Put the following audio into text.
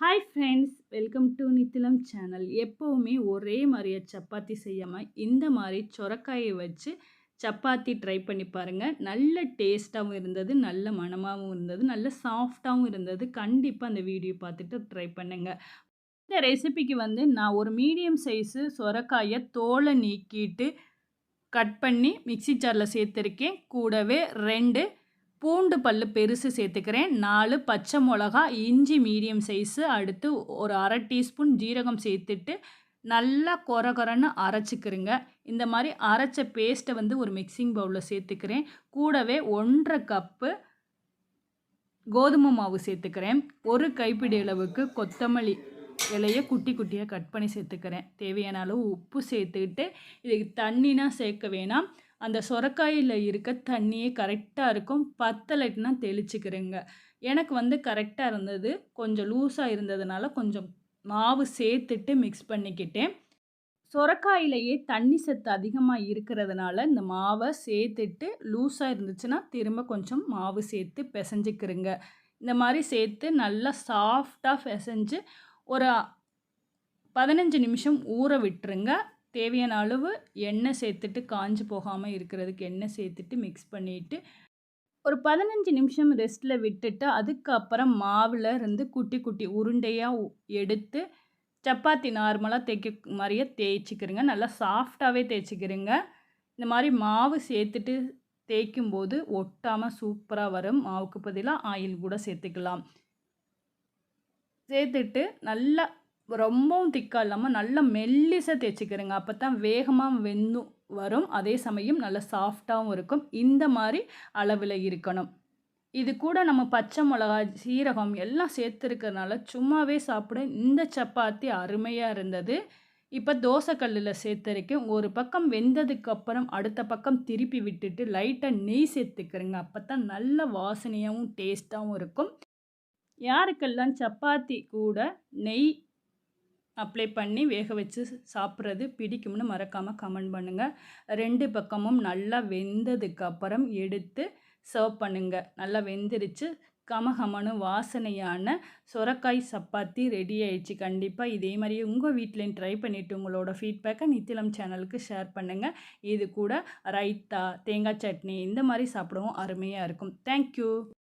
Hi friends welcome to Nithilam channel எப்போவுமே ஒரே மாதிரியே சப்பாத்தி செய்யாமல் இந்த மாதிரி சொரக்காயை வச்சு சப்பாத்தி ட்ரை பண்ணி பாருங்கள் நல்ல டேஸ்ட்டாகவும் இருந்தது நல்ல மணமாகவும் இருந்தது நல்ல சாஃப்டாகவும் இருந்தது. கண்டிப்பாக அந்த வீடியோ பார்த்துட்டு ட்ரை பண்ணுங்கள் இந்த ரெசிபிக்கு வந்து நான் ஒரு மீடியம் சைஸு சொரக்காயை தோலை நீக்கிட்டு கட் பண்ணி மிக்சி ஜாரில் சேர்த்துருக்கேன். கூடவே ரெண்டு பூண்டு பல் பெருசு சேர்த்துக்கிறேன். நாலு பச்சை மிளகா இஞ்சி மீடியம் சைஸு அடுத்து ஒரு அரை டீஸ்பூன் ஜீரகம் சேர்த்துட்டு நல்லா கொர கொரன்னு அரைச்சிக்கிறேங்க இந்த மாதிரி அரைச்ச பேஸ்ட்டை வந்து ஒரு மிக்சிங் பவுலில் சேர்த்துக்கிறேன். கூடவே ஒன்றரை கப்பு கோதுமை மாவு சேர்த்துக்கிறேன். ஒரு கைப்பிடி அளவுக்கு கொத்தமல்லி இலையை குட்டி குட்டியாக கட் பண்ணி சேர்த்துக்கிறேன். தேவையான அளவு உப்பு சேர்த்துக்கிட்டு இதுக்கு தண்ணினா சேர்க்க வேணாம். அந்த சொரக்காயில் இருக்க தண்ணியே கரெக்டாக இருக்கும். பத்தலைட்டுனா தெளிச்சுக்கிறேங்க. எனக்கு வந்து கரெக்டாக இருந்தது. கொஞ்சம் லூஸாக இருந்ததுனால கொஞ்சம் மாவு சேர்த்துட்டு மிக்ஸ் பண்ணிக்கிட்டேன். சொரக்காயிலேயே தண்ணி சத்து அதிகமாக இருக்கிறதுனால இந்த மாவை சேர்த்துட்டு லூஸாக இருந்துச்சுன்னா திரும்ப கொஞ்சம் மாவு சேர்த்து பிசைஞ்சிக்கிறேங்க. இந்த மாதிரி சேர்த்து நல்லா சாஃப்டாக பிசைஞ்சு ஒரு பதினஞ்சு நிமிஷம் ஊற விட்டுருங்க. தேவையான அளவு எண்ணெய் சேர்த்துட்டு காஞ்சி போகாமல் இருக்கிறதுக்கு எண்ணெய் சேர்த்துட்டு மிக்ஸ் பண்ணிவிட்டு ஒரு பதினஞ்சு நிமிஷம் ரெஸ்ட்டில் விட்டுட்டு அதுக்கப்புறம் மாவில் இருந்து குட்டி குட்டி உருண்டையாக எடுத்து சப்பாத்தி நார்மலாக தேய்க்க மாதிரியே தேய்ச்சிக்கிறேங்க நல்லா சாஃப்டாகவே தேய்ச்சிக்கிறேங்க இந்த மாதிரி மாவு சேர்த்துட்டு தேய்க்கும் போது ஒட்டாமல் சூப்பராக வரும். மாவுக்கு பதிலாக ஆயில் கூட சேர்த்துக்கலாம். சேர்த்துட்டு நல்லா ரொம்பவும் திக்காக இல்லாமல் நல்லா மெல்லிசாக தேய்ச்சிக்கிறேங்க. அப்போ தான் வேகமாக வெந்தும் வரும். அதே சமயம் நல்லா சாஃப்டாகவும் இருக்கும். இந்த மாதிரி அளவில் இருக்கணும். இது கூட நம்ம பச்சை மிளகா சீரகம் எல்லாம் சேர்த்துருக்கறனால சும்மாவே சாப்பிட இந்த சப்பாத்தி அருமையாக இருந்தது. இப்போ தோசைக்கல்லில் சேர்த்துருக்கேன். ஒரு பக்கம் வெந்ததுக்கப்புறம் அடுத்த பக்கம் திருப்பி விட்டுட்டு லைட்டாக நெய் சேர்த்துக்கிறேங்க. அப்போ தான் நல்ல வாசனையாகவும் டேஸ்ட்டாகவும் இருக்கும். யாருக்கெல்லாம் சப்பாத்தி கூட நெய் அப்ளை பண்ணி வேக வச்சு சாப்பிட்றது பிடிக்கும்னு மறக்காமல் கமெண்ட் பண்ணுங்கள் ரெண்டு பக்கமும் நல்லா வெந்ததுக்கப்புறம் எடுத்து சர்வ் பண்ணுங்கள் நல்லா வெந்துருச்சு. கமகமனு வாசனையான சுரக்காய் சப்பாத்தி ரெடி ஆயிடுச்சு. கண்டிப்பாக இதே மாதிரியே உங்கள் வீட்லேயும் ட்ரை பண்ணிவிட்டு உங்களோட ஃபீட்பேக்கை நித்திலம் சேனலுக்கு ஷேர் பண்ணுங்கள் இது கூட ரைத்தா தேங்காய் சட்னி இந்த மாதிரி சாப்பிடவும் அருமையாக இருக்கும். தேங்க்யூ